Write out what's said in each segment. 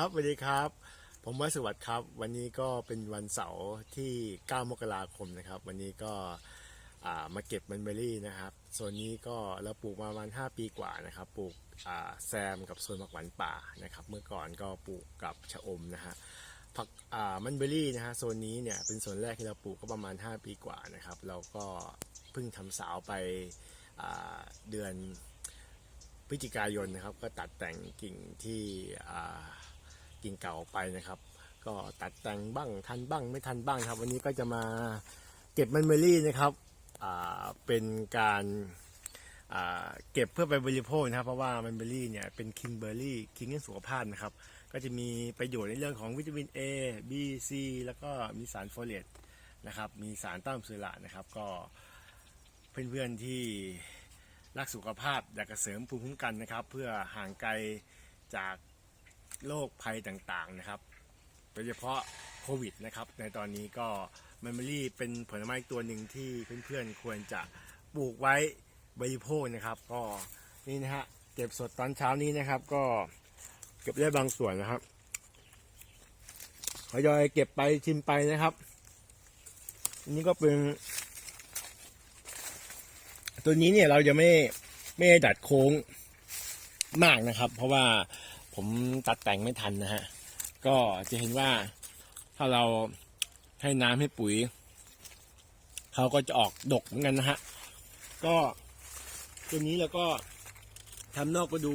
ครับสวัสดีครับ ผมวัสวัสดิ์ครับ วันนี้ก็เป็นวันเสาร์ที่ 9 มกราคมนะครับ วันนี้ก็มาเก็บมันเบอรี่นะครับโซนนี้ก็เราปลูกมาประมาณ 5 ปีกว่านะครับ ปลูกแซมกับโซนผักหวานป่านะครับ เมื่อก่อนก็ปลูกกับชะอมนะฮะผักมันเบอรี่นะฮะโซนนี้เนี่ยเป็นโซนแรกที่เราปลูกก็ประมาณ 5 ปีกว่านะครับ เราก็เพิ่งทำสาวไปเดือนพฤศจิกายนนะครับ ก็ตัดแต่งกิ่งที่ กิ่งเก่าออกไปนะครับ ก็ตัดแต่งบ้างทันบ้างไม่ทันบ้างครับ วันนี้ก็จะมาเก็บมันเบอรี่นะครับเป็นการเก็บเพื่อไปบริโภคนะครับ เพราะว่ามันเบอรี่เนี่ยเป็นคิงเบอร์รี่คิงเรื่องสุขภาพนะครับ ก็จะมีประโยชน์ในเรื่องของวิตามิน A B C แล้วก็มีสารโฟเลตนะครับ มีสารต้านอนุมูลอิสระนะครับ ก็เพื่อนๆที่รักสุขภาพอยากจะเสริมภูมิคุ้มกันนะครับ เพื่อห่างไกลจาก โรคภัยต่างๆนะครับ โดยเฉพาะโควิดนะครับ ในตอนนี้ก็มันเบอรี่เป็นผลไม้ตัวหนึ่งที่เพื่อนๆควรจะปลูกไว้บริโภคนะครับ ก็นี่นะฮะเก็บสดตอนเช้านี้นะครับ ก็เก็บได้บางส่วนนะครับทยอยเก็บไปชิมไปนะครับอันนี้ก็เป็น ตัวนี้เนี่ยเราจะไม่ไม่ดัดโค้งมากนะครับ เพราะว่า ผมตัดแต่งไม่ทันนะฮะ ก็จะเห็นว่าถ้าเราให้น้ำให้ปุ๋ยเขาก็จะออกดกเหมือนกันนะฮะ ก็ตัวนี้เราก็ทำนอกก็ดู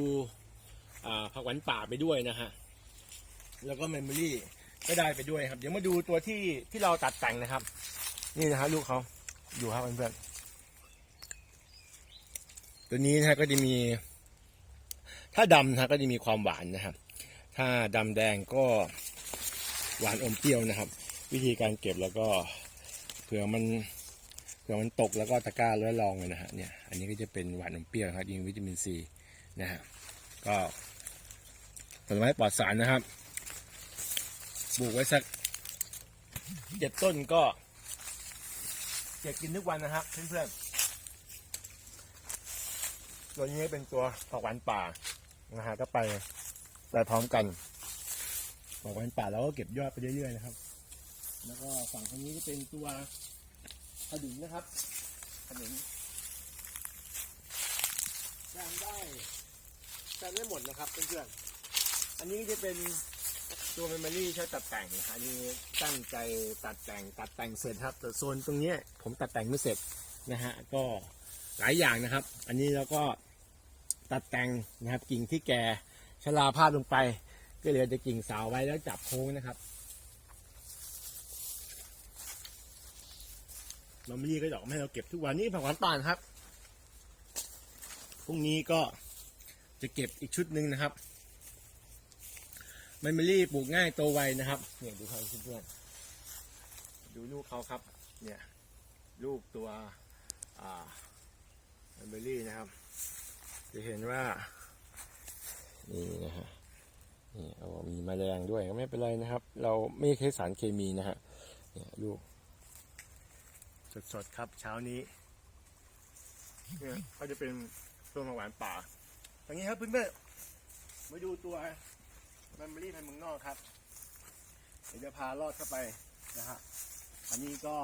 ผักหวานป่าไปด้วยนะฮะ แล้วก็เมมโมรี่ก็ได้ไปด้วยครับ เดี๋ยวมาดูตัวที่ที่เราตัดแต่งนะครับ นี่นะฮะลูกเขาอยู่ครับเพื่อนๆตัวนี้นะฮะก็จะมี ถ้าดำนะก็จะมีความหวานนะครับ ถ้าดำแดงก็หวานอมเปรี้ยวนะครับ วิธีการเก็บแล้วก็เผื่อมันเผื่อมันตกแล้วก็ตะกร้าแล้วลองเลยนะฮะเนี่ยอันนี้ก็จะเป็นหวานอมเปรี้ยวครับยิงวิตามินซีนะฮะก็ผลไม้ปลอดสารนะครับปลูกไว้สักเจ็ดต้นก็เก็บกินทุกวันนะครับเพื่อนๆตัวนี้เป็นตัวผักหวานป่า นะฮะก็ไปไปพร้อมกันผักหวานป่าแล้วก็เก็บยอดไปเรื่อยๆนะครับ แล้วก็ฝั่งตรงนี้ก็เป็นตัวขนุนนะครับขนุนแซงได้แซงได้หมดนะครับเพื่อนๆอันนี้จะเป็นตัวเมมโมรี่ใช้ตัดแต่งนะฮะอันนี้ตั้งใจตัดแต่งตัดแต่งเสร็จครับแต่โซนตรงเนี้ยผมตัดแต่งไม่เสร็จนะฮะก็หลายอย่างนะครับ อันนี้เราก็ ตัดแต่งนะครับ กิ่งที่แก่ชราภาพลงไป ก็เหลือจะกิ่งสาวไว้แล้วจับโค้งนะครับเราไม่รีก็ดอกให้เราเก็บทุกวันนี้ผักหวานป่านครับพรุ่งนี้ก็จะเก็บอีกชุดหนึ่งนะครับมันไม่รีปลูกง่ายโตไวนะครับเนี่ยดูเขาเพื่อนดูลูกเขาครับ เนี่ยลูกตัวอ่ามันเบอรี่นะครับ จะเห็นว่า นี่นะฮะนี่เอามีแมลงด้วยก็ไม่เป็นไรนะครับ เราไม่ใช้สารเคมีนะฮะเนี่ยลูกสดๆครับเช้านี้เนี่ยก็จะเป็นตัวผักหวานป่าอย่างนี้ครับเพื่อนๆมาดูตัวมันเบอรี่พันธุ์เมืองนอกครับเดี๋ยวจะพาลอดเข้าไปนะฮะอันนี้ก็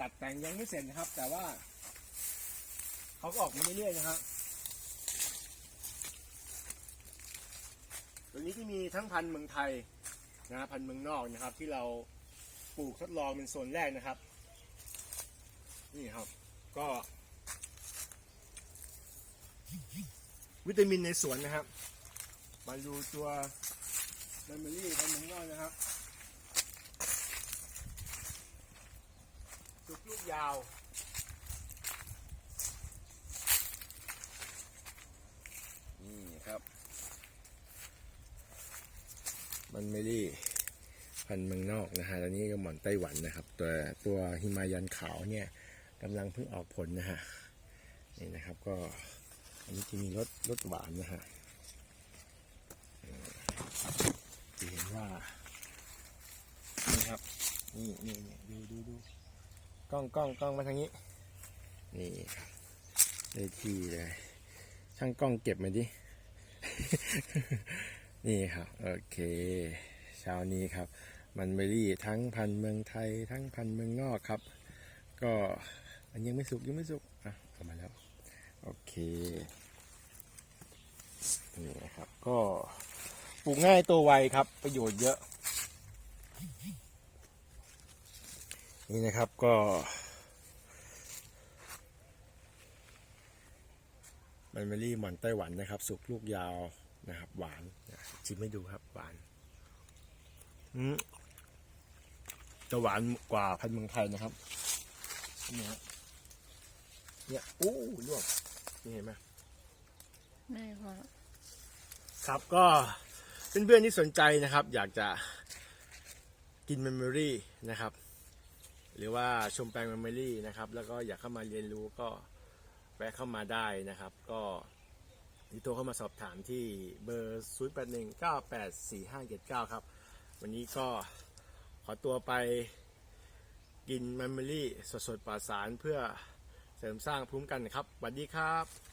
ตัดแต่งยังไม่เสร็จนะครับ แต่ว่าเขาก็ออกมาเรื่อยๆนะครับ ตัวนี้ที่มีทั้งพันธุ์เมืองไทยนะพันธุ์เมืองนอกนะครับ ที่เราปลูกทดลองเป็นโซนแรกนะครับ นี่ครับก็ วิตามินในสวนนะครับมาดูตัวเบอร์เบอรี่พันธุ์เมืองนอกนะครับสุกลูกยาวนี่ครับ มันไม่ได้พันเมืองนอกนะฮะแล้วนี่ก็หมอนไต้หวันนะครับ ตัวตัวหิมายันขาวเนี่ยกำลังเพิ่งออกผลนะฮะนี่นะครับก็อันนี้จะมีรสรสหวานนะฮะเอ่อจะเห็นว่านี่ครับนี่นี่นี่ดูดูดูกล้องกล้องกล้องมาทางนี้ นี่ครับได้ที่เลยช่างกล้องเก็บมาดิ นี่ครับโอเคเช้านี้ครับ มันเบอรี่ทั้งพันธุ์เมืองไทย ทั้งพันธุ์เมืองนอกครับ ก็อันยังไม่สุกยังไม่สุกอะออกมาแล้ว โอเคนี่นะครับ ก็ปลูกง่ายตัวไวครับ ประโยชน์เยอะ นี่นะครับก็มันเบอรี่หมอนไต้หวันนะครับ สุกลูกยาว นะครับ หวานนะชิมให้ดูครับ หวานอืมจะหวานกว่าพันธุ์เมืองไทยนะครับนี่ฮะเนี่ยอู้ลวกนี่เห็นไหมไม่พอครับก็เพื่อนๆที่สนใจนะครับ อยากจะกินเมมโมรี่นะครับ หรือว่าชมแปลงเมมโมรี่นะครับ แล้วก็อยากเข้ามาเรียนรู้ก็แวะเข้ามาได้นะครับ ก็ ที่โทรเข้ามาสอบถามที่เบอร์0 8 1 9 8 4 5 7 9 ครับ วันนี้ก็ขอตัวไปกินเมมโมรี่สดๆปลาสารเพื่อเสริมสร้างภูมิกันนะครับสวัสดีครับ